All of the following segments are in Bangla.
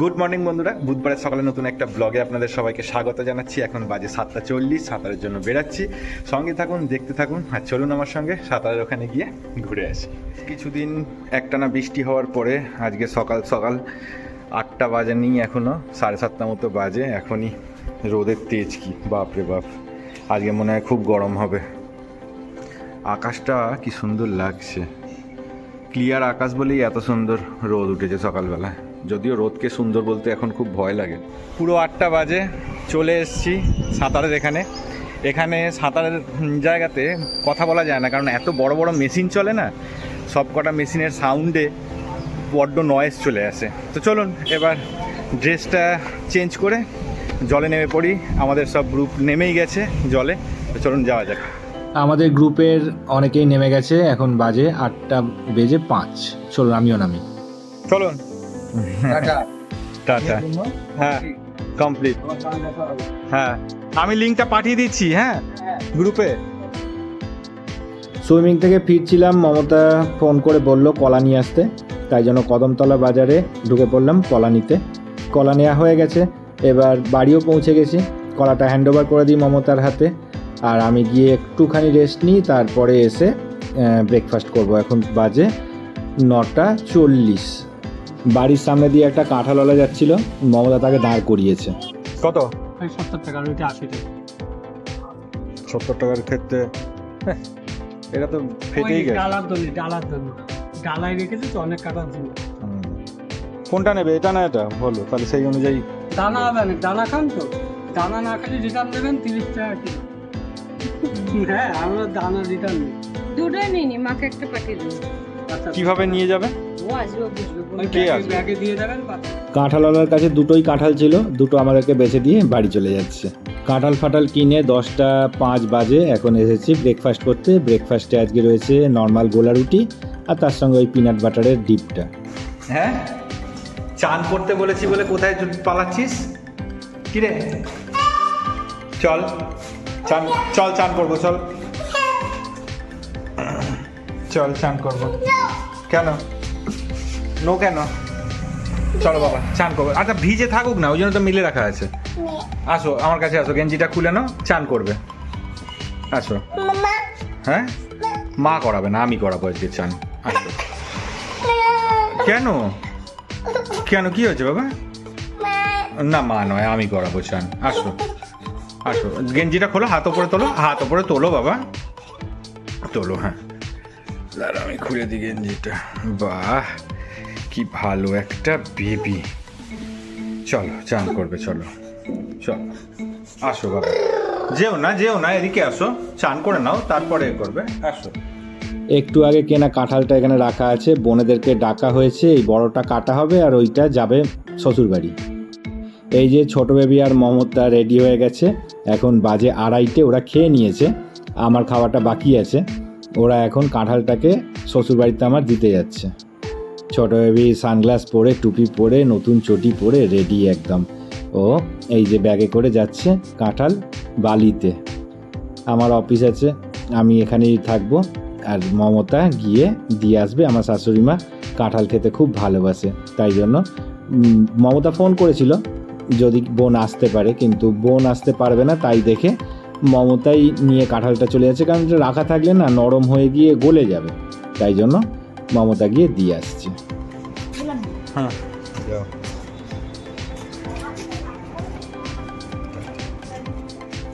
গুড মর্নিং বন্ধুরা। বুধবারের সকালে নতুন একটা ব্লগে আপনাদের সবাইকে স্বাগত জানাচ্ছি। এখন বাজে সাতটা চল্লিশ, সাঁতারের জন্য বেরাচ্ছি সঙ্গে থাকুন, দেখতে থাকুন, আর চলুন আমার সঙ্গে সাঁতারের ওখানে গিয়ে ঘুরে আসি। কিছুদিন একটানা বৃষ্টি হওয়ার পরে আজকে সকাল সকাল আটটা বাজে নেই এখনও সাড়ে সাতটা মতো বাজে, এখনই রোদের তেজ কি বাপরে বাপ। আজকে মনে হয় খুব গরম হবে। আকাশটা কি সুন্দর লাগছে। ক্লিয়ার আকাশ বলেই এত সুন্দর রোদ উঠেছে সকালবেলা যদিও রোদকে সুন্দর বলতে এখন খুব ভয় লাগে। পুরো আটটা বাজে চলে এসেছি সাঁতারের এখানে। এখানে সাঁতারের জায়গাতে কথা বলা যায় না কারণ এত বড় বড় মেশিন চলে না সব কটা মেশিনের সাউন্ডে বড্ড নয়েজ চলে আসে। তো চলুন এবার ড্রেসটা চেঞ্জ করে জলে নেমে পড়ি। আমাদের সব গ্রুপ নেমেই গেছে জলে। তো চলুন যাওয়া যাক। আমাদের গ্রুপের অনেকেই নেমে গেছে এখন বাজে আটটা বেজে পাঁচ। চলুন আমিও নামি। চলুন। টাটা। হ্যাঁ কমপ্লিট হ্যাঁ আমি লিঙ্কটা পাঠিয়ে দিচ্ছি হ্যাঁ গ্রুপে সুইমিং থেকে ফিরছিলাম মমতা ফোন করে বলল কলা নিয়ে আসতে। তাই জন্য কদমতলা বাজারে ঢুকে পড়লাম কলা নিতে। কলা নেওয়া হয়ে গেছে এবার বাড়িও পৌঁছে গেছি। কলাটা হ্যান্ড ওভার করে দিই মমতার হাতে। আর আমি গিয়ে একটুখানি রেস্ট নিই তারপরে এসে ব্রেকফাস্ট করব। এখন বাজে নটা চল্লিশ। বাড়ির সামনে দিয়ে একটা কাঁঠালওয়ালা যাচ্ছিল মমতা তাকে দাঁড় করিয়েছে। কত? সত্তর টাকা ওইটা আশি টাকা। সত্তর টাকার ক্ষেত্রে হ্যাঁ, এটা তো ওই ফেটেই গেছে। ডালার জন্য ডালার জন্য ডালায় রেখেছে তো অনেক কাটার জন্য হুম। কোনটা নেবে? এটা না এটা? বলো তাহলে সেই অনুযায়ী। দানা হবে না দানা খান তো। দানা না খেলে রিটার্ন দেবেন তিরিশ টাকা কিলো। হ্যাঁ আমরা দানা রিটার্ন নিই দুটোই নিয়ে নি মাকে একটা পাঠিয়ে দেবো আচ্ছা। কীভাবে নিয়ে যাবে? ও আসবে বুঝবে ব্যাগে- দিয়ে দেবেন কাঁঠালওয়ালার কাছে দুটোই কাঁঠাল ছিল দুটো আমাদেরকে বেছে দিয়ে বাড়ি চলে যাচ্ছে। কাঁঠাল ফাটাল কিনে দশটা পাঁচ বাজে এখন এসেছি ব্রেকফাস্ট করতে। ব্রেকফাস্টে আজকে রয়েছে নর্মাল গোলা রুটি আর তার সঙ্গে ওই পিনাট বাটারের ডিপটা হ্যাঁ? চান করতে বলেছি বলে কোথায় পালাচ্ছিস? কিরে চল চান চল চান করব চল। চল চান করব। কেন? নো কেন? চলো বাবা চান করব। আচ্ছা ভিজে থাকুক না ওই জন্য তো মিলে রাখা আছে। আসো আমার কাছে আসো গেঞ্জিটা খুলে নাও চান করবে। আসো। হ্যাঁ? মা করাবে না আমি করাবো আজকে চান। আসো। কেন? কেন কি হয়েছে বাবা? না মা নয় আমি করাবো চান। আসো। আসো। গেঞ্জিটা খোলো হাত ওপরে তোলো হাত ওপরে তোলো বাবা। তোলো হ্যাঁ। দাঁড়া আমি খুলে দিই গেঞ্জিটা। বাহ। কি ভালো একটা বেবি চলো, চান করবে, চলো। চলো, আসো বাবা। যেও না যেও না, এদিকে আসো। চান করে নাও, তারপরে করবে। আসো। একটু আগে কেনা কাঁঠালটা এখানে রাখা আছে। বোনেদেরকে ডাকা হয়েছে, এই বড়টা কাটা হবে আর ওইটা যাবে শ্বশুরবাড়ি। এই যে ছোট বেবি আর মমতা রেডি হয়ে গেছে, এখন বাজে আড়াইটে, ওরা খেয়ে নিয়েছে। আমার খাওয়াটা বাকি আছে। ওরা এখন কাঁঠালটাকে শ্বশুরবাড়িতে আমার দিতে যাচ্ছে। ছোট বেবি সানগ্লাস পরে, টুপি পরে, নতুন চটি পরে রেডি একদম। ও, এই যে ব্যাগে করে যাচ্ছে কাঁঠাল বালিতে। আমার অফিস আছে, আমি এখানেই থাকব। আর মমতা গিয়ে দিয়ে আসবে, আমার শাশুড়ি মা কাঁঠাল খেতে খুব ভালোবাসে। তাই জন্য মমতা ফোন করেছিল, যদি বোন আসতে পারে, কিন্তু বোন আসতে পারবে না, তাই দেখে মমতাই নিয়ে কাঁঠালটা চলে যাচ্ছে, কারণ রাখা থাকলে না নরম হয়ে গিয়ে গলে যাবে। তাই জন্য মমতা গিয়ে দিয়ে আসছে। হ্যাঁ।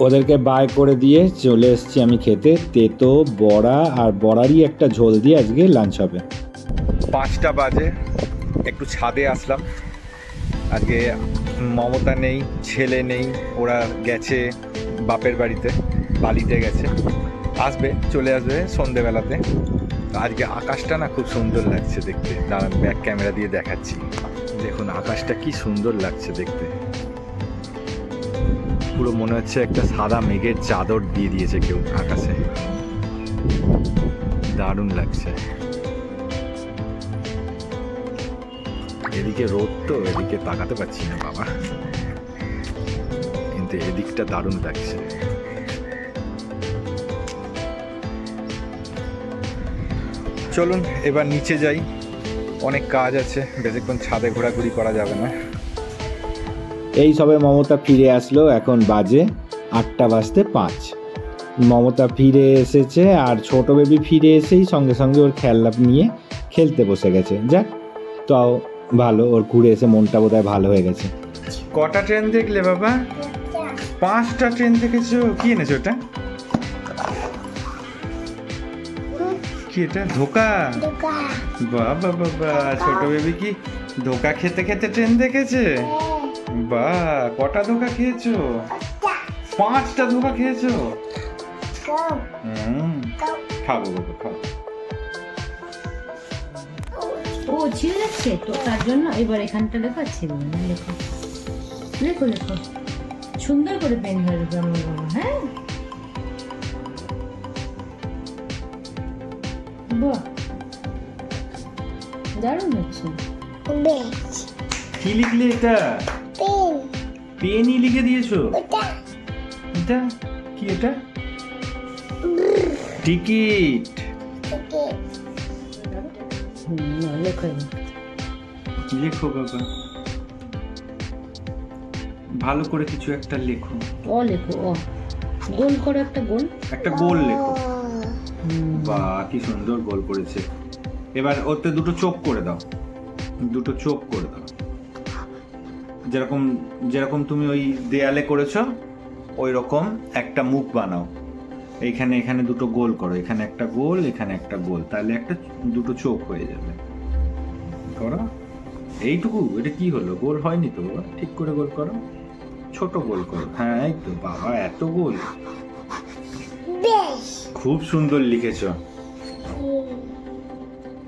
ওদেরকে বাই করে দিয়ে চলে এসেছি আমি খেতে। তেতো বড়া আর বড়ারই একটা ঝোল দিয়ে আজকে লাঞ্চ হবে। পাঁচটা বাজে একটু ছাদে আসলাম। আজকে মমতা নেই ছেলে নেই ওরা গেছে বাপের বাড়িতে বালিতে গেছে। আসবে চলে আসবে সন্ধেবেলাতে। আজকে আকাশটা না খুব সুন্দর লাগছে দেখতে। দাঁড়ান ব্যাক ক্যামেরা দিয়ে দেখাচ্ছি। দেখুন, আকাশটা কি সুন্দর লাগছে দেখতে। পুরো মনে হচ্ছে একটা সাদা মেঘের চাদর দিয়ে দিয়েছে কেউ আকাশে। দারুণ লাগছে। এদিকে রোদ তো, এদিকে তাকাতে পারছি না বাবা। কিন্তু এদিকটা দারুণ লাগছে। চলুন এবার নিচে যাই। অনেক কাজ আছে বেশিক্ষণ ছাদে ঘোরাঘুরি করা যাবে না। এই সবে মমতা ফিরে আসলো এখন বাজে আটটা বাজতে পাঁচ। মমতা ফিরে এসেছে আর ছোট বেবি ফিরে এসেই সঙ্গে সঙ্গে ওর খেলনা নিয়ে খেলতে বসে গেছে। যাক তাও ভালো ওর ঘুরে এসে মনটা বোধহয় ভালো হয়ে গেছে। কটা ট্রেন দেখলে বাবা? পাঁচটা। ট্রেন দেখেছ? কি এনেছো ওটা? কি এটা? ধোকা? বাবা বাবা ছোট বেবি কি ধোকা খেতে খেতে ট্রেন দেখেছে? বাহ কটা ধোকা খেয়েছো? পাঁচটা। ধোকা খেয়েছো? হুম। খাব বাবা খাব ও ছিঁড়ে যাচ্ছে তো তার জন্য এবার এখানটা লেখা ছিল লেখো। লেখো লেখো। সুন্দর করে পেন ধরে জন্ম বাবা হ্যাঁ? বাহ দারুণ হচ্ছে। কি লিখলে এটা? পেনই লিখে দিয়েছ? এটা। কি এটা? টিকিট লেখো। লেখো বাবা। ভালো করে কিছু একটা লেখো। অ লেখো অ। গোল করে একটা গোল। একটা গোল লেখো। বা কি সুন্দর গোল করেছে। এবার ওতে দুটো চোখ করে দাও। দুটো চোখ করে দাও। যেরকম যেরকম তুমি ওই দেয়ালে করেছ ওই রকম একটা মুখ বানাও। এইখানে, এখানে দুটো গোল করো। এখানে একটা গোল, এখানে একটা গোল। তাহলে একটা দুটো চোখ হয়ে যাবে। করো। এইটুকু? এটা কি হলো? গোল হয়নি তো? ঠিক করে গোল করো। ছোট গোল করো। হ্যাঁ এই তো। বাবা, এত গোল। খুব সুন্দর লিখেছ।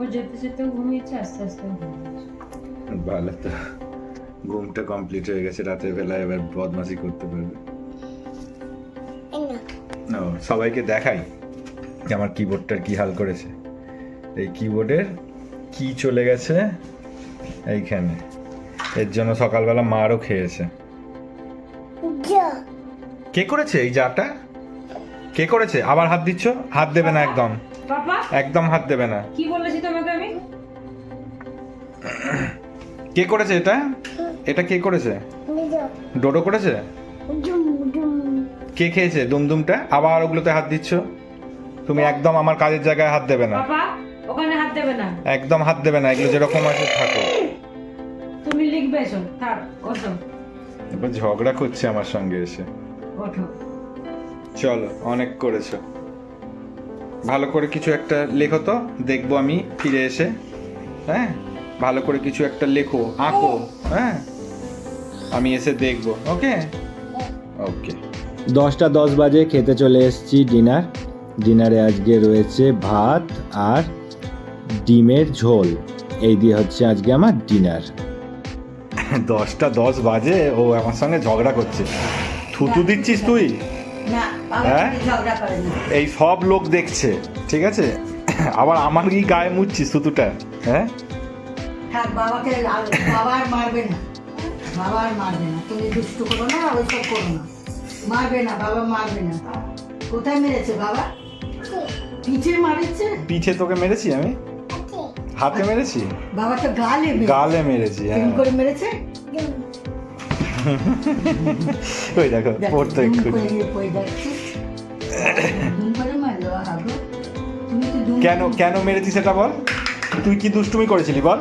ও যেতে যেতে ঘুমিয়েছে আস্তে আস্তে ভালো তো ঘুমটা কমপ্লিট হয়ে গেছে রাতের বেলা এবার বদমাশি করতে পারবে। ও সবাইকে দেখাই যে আমার কিবোর্ডটার কি হাল করেছে। এই কিবোর্ডের কি চলে গেছে এইখানে। এর জন্য সকালবেলা মারও খেয়েছে। কে করেছে এই জাটা? কে করেছে? আবার হাত দিচ্ছ? হাত দেবে না একদম। একদম হাত দেবে না। কি বলেছি তোমাকে আমি? কে করেছে এটা? এটা কে করেছে? ডোডো করেছে? কে খেয়েছে? দুমদুমটা? আবার ওগুলোতে হাত দিচ্ছ? তুমি একদম আমার কাজের জায়গায় হাত দেবে না। ওখানে হাত দেবে না। একদম হাত দেবে না এগুলো যেরকম আছে থাকো। তুমি লিখবে এসো থাক ওঠো এবার ঝগড়া করছে আমার সঙ্গে এসে। ওঠো। চলো অনেক করেছ। ভালো করে কিছু একটা লেখো তো দেখব আমি ফিরে এসে হ্যাঁ? ভালো করে কিছু একটা লেখো আঁকো হ্যাঁ? আমি এসে দেখব ওকে? ওকে। দশটা দশ বাজে খেতে চলে এসেছি ডিনার। ডিনারে আজকে রয়েছে ভাত আর ডিমের ঝোল। এই দিয়ে হচ্ছে আজকে আমার ডিনার। দশটা দশ বাজে ও আমার সঙ্গে ঝগড়া করছে। থুতু দিচ্ছিস তুই? না। হ্যাঁ? এই সব লোক দেখছে ঠিক আছে? আবার আমার কি গায়ে মুচ্ছিস থুতুটা হ্যাঁ? থাক বাবাকে বাবা আর মারবে না। বাবা আর মারবে না। তুমি দুষ্টু করো না ওই সব করো না। মারবে না বাবা মারবে না। কোথায় মেরেছে বাবা? পিঠে মারেছে? পিঠে তোকে মেরেছি আমি? হাতে। মেরেছি? বাবা তো গালে গালে মেরেছি হ্যাঁ। করে মেরেছে? ওই দেখো পড়তো একটু কেন কেন মেরেছি সেটা বল? তুই কি দুষ্টুমি করেছিলি বল?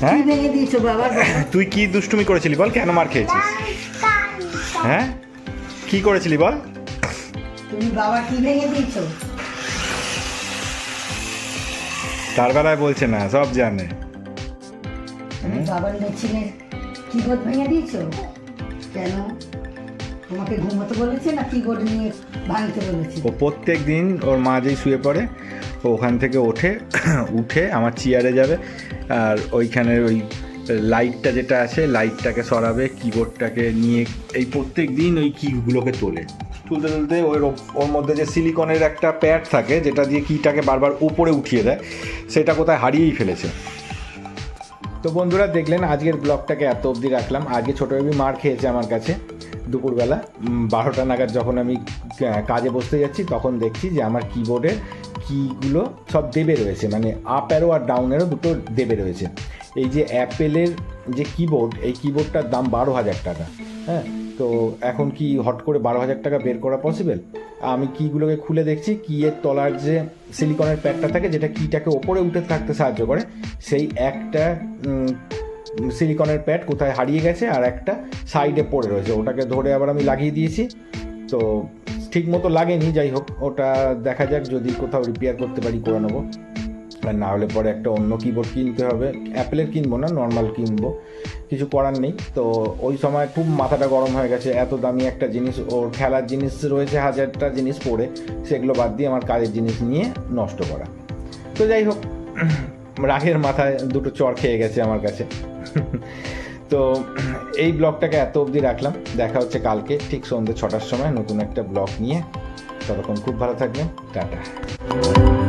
হ্যাঁ? তুই কি দুষ্টুমি করেছিলি বল? কেন মার খেয়েছিস? হ্যাঁ? কি করেছিলি বল? তুমি বাবা কি ভেঙে দিয়েছ তার বেলায় বলছে না সব জানে। বাবার মেশিনের কিবোর্ড ভেঙে দিয়েছ? কেন? তোমাকে বলেছে না কিবোর্ড নিয়ে ভাঙতে বলেছে? ও প্রত্যেক দিন ওর মা যেই শুয়ে পড়ে, ও ওখান থেকে ওঠে, উঠে আমার চেয়ারে যাবে, আর ওইখানের ওই লাইটটা যেটা আছে লাইটটাকে সরাবে কিবোর্ডটাকে নিয়ে এই প্রত্যেক দিন ওই কিগুলোকে তোলে। তুলতে তুলতে ওপ- ওর মধ্যে যে সিলিকনের একটা প্যাড থাকে, যেটা দিয়ে কিটাকে বারবার উপরে উঠিয়ে দেয়, সেটা কোথায় হারিয়েই ফেলেছে। তো বন্ধুরা, দেখলেন আজকের ব্লগটাকে এত অবধি রাখলাম। আজকে ছোটো বেবি মার খেয়েছে আমার কাছে। দুপুরবেলা বারোটা নাগাদ যখন আমি কাজে বসতে যাচ্ছি, তখন দেখছি যে আমার কিবোর্ডের কিগুলো সব দেবে রয়েছে মানে আপ অ্যারো আর ডাউন দুটো দেবে রয়েছে। এই যে অ্যাপেলের যে কিবোর্ড এই কিবোর্ডটার দাম বারো হাজার টাকা হ্যাঁ? তো এখন কি হট করে বারো হাজার টাকা বের করা পসিবল আমি কিগুলোকে খুলে দেখছি কিয়ের তলার যে সিলিকনের প্যাডটা থাকে, যেটা কিটাকে ওপরে উঠে থাকতে সাহায্য করে, সেই একটা সিলিকনের প্যাড কোথায় হারিয়ে গেছে আর একটা সাইডে পড়ে রয়েছে। ওটাকে ধরে আবার আমি লাগিয়ে দিয়েছি। তো ঠিক মতো লাগেনি, যাই হোক, ওটা দেখা যাক যদি কোথাও রিপেয়ার করতে পারি, করে নেব। আর না হলে পরে একটা অন্য কিবোর্ড কিনতে হবে। অ্যাপেলের কিনবো না নর্মাল কিনবো। কিছু করার নেই। তো ওই সময় খুব মাথাটা গরম হয়ে গেছে। এত দামি একটা জিনিস, ওর খেলার জিনিস রয়েছে, হাজারটা জিনিস পড়ে, সেগুলো বাদ দিয়ে আমার কাজের জিনিস নিয়ে নষ্ট করা। তো যাই হোক রাগের মাথায় দুটো চর খেয়ে গেছে আমার কাছে। তো এই ব্লগটাকে এত অবধি রাখলাম। দেখা হচ্ছে কালকে, ঠিক সন্ধ্যে ছটার সময় নতুন একটা ব্লগ নিয়ে। ততক্ষণ খুব ভালো থাকবেন। টাটা।